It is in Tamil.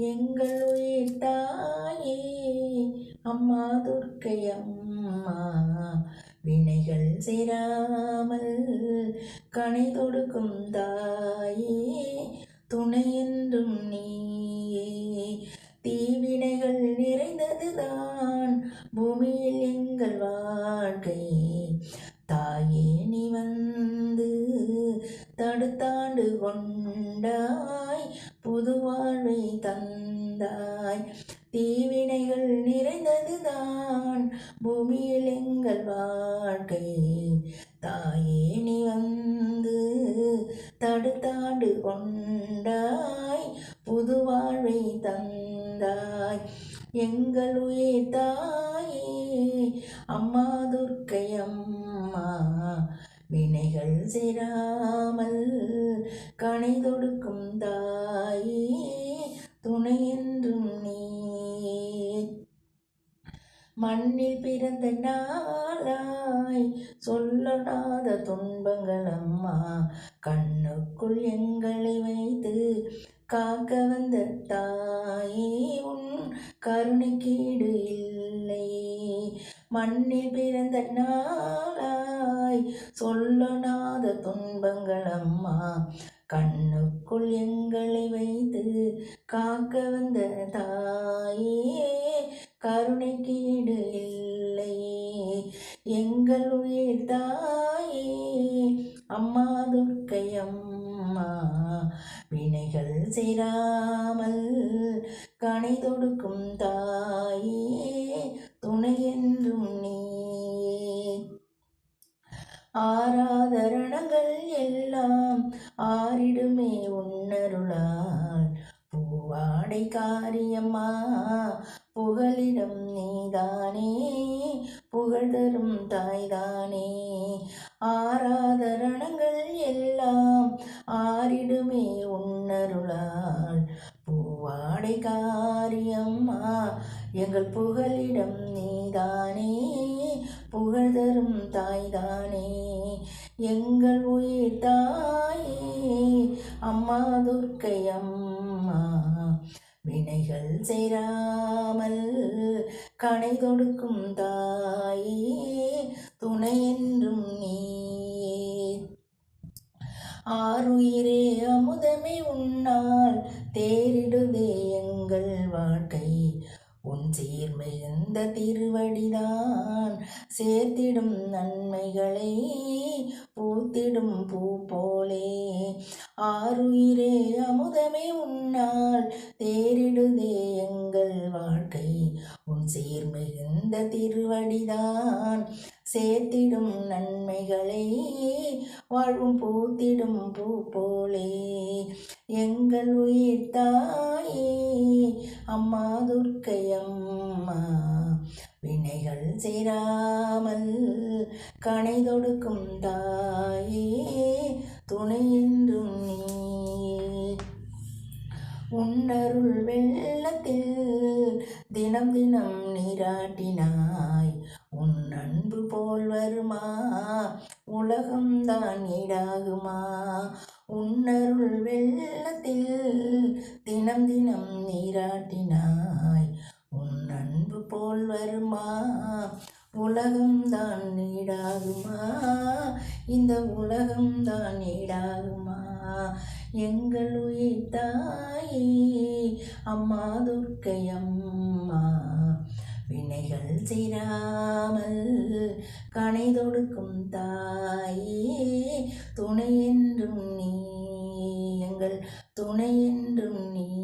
எங்கள் உயிர் தாயே அம்மா துர்க்கை அம்மா. வினைகள் சேராமல் கனை தொடுக்கும் தாயே துணை என்றும் நீயே. தீவினைகள் நிறைந்ததுதான் பூமியில் எங்கள் வாழ்க்கை. தாயே நீ வந்து தடுத்தாண்டு கொண்டாய். புது வாழ்வை தந்தாய். தீவினைகள் நிறைந்ததுதான். பூமியில் எங்கள் வாழ்க்கை. தாயே நீ வந்து தடுத்தாண்டு கொண்டாய். புது வாழ்வை தந்தாய். எங்கள் உயிர் தாயே அம்மா துர்க்கை அம்மா. வினைகள் சேராமல் மண்ணில் பிறந்த நாளாய் சொல்லடாத துன்பங்கள் அம்மா. கண்ணுக்குள் எங்களை வைத்து காக்க வந்த தாயே உன் கருணைக்கீடு இல்லை. மண்ணில் பிறந்த நாளாய் சொல்லடாத துன்பங்கள் அம்மா. கண்ணுக்குள் எங்களை வைத்து காக்க வந்த தாயே கருணைக்கு கருணைக்கீடு இல்லையே எங்கள் உயிர் தாயே அம்மா துர்க்கை அம்மா. வினைகள் சேராமல் கனை தொடுக்கும் தாயே துணை ஆராதரணங்கள் எல்லாம் ஆறிடுமே உன்னருளால். பூவாடை காரியம்மா புகலிடம் நீதானே புகழ் தரும் தாய்தானே. ஆராதரணங்கள் எல்லாம் ஆறிடுமே உன்னருளால். பூவாடை கா எங்கள் புகழிடம் நீதானே புகழ் தரும் தாய்தானே. எங்கள் உயிர் தாயே அம்மா துர்க்கை அம்மா. வினைகள் சேராமல் கணை தொடுக்கும் தாயே துணை என்றும் நீ ஆறுயிரே அமுதமே உன்னால் தேரிடுதே எங்கள் வாழ்க்கை. உன் சீர்மிகுந்த திருவடிதான். சேர்த்திடும் நன்மைகளை பூத்திடும் பூ போலே ஆறுயிரே அமுதமே உன்னால். தேரிடுதே எங்கள் வாழ்க்கை உன் சீர்மிகுந்த திருவடிதான். சேர்த்திடும் நன்மைகளை வாழ்வும் பூத்திடும் பூ போலே எங்கள் உயிர் தாயே அம்மா துர்க்கை அம்மா வினைகள் சேராமல் கனை தொடுக்கும் தாயே துணை என்றும் நீ உன்னருள் வெள்ளத்தில் தினம் தினம் நீராட்டினாய். உன் அன்பு போல் வருமா? உலகம்தான் ஈடாகுமா? உன்னருள் வெள்ளத்தில் தினம் தினம் நீராட்டினாய். உன் அன்பு போல் வருமா? உலகம் தான் நீடாகுமா? இந்த உலகம் தான் நீடாகுமா? எங்கள் உயிர் தாயே அம்மா துர்க்கை அம்மா. வினைகள் சேராமல் கனை தொடுக்கும் தாயே துணை என்றும் நீ எங்கள் துணை என்றும் நீ.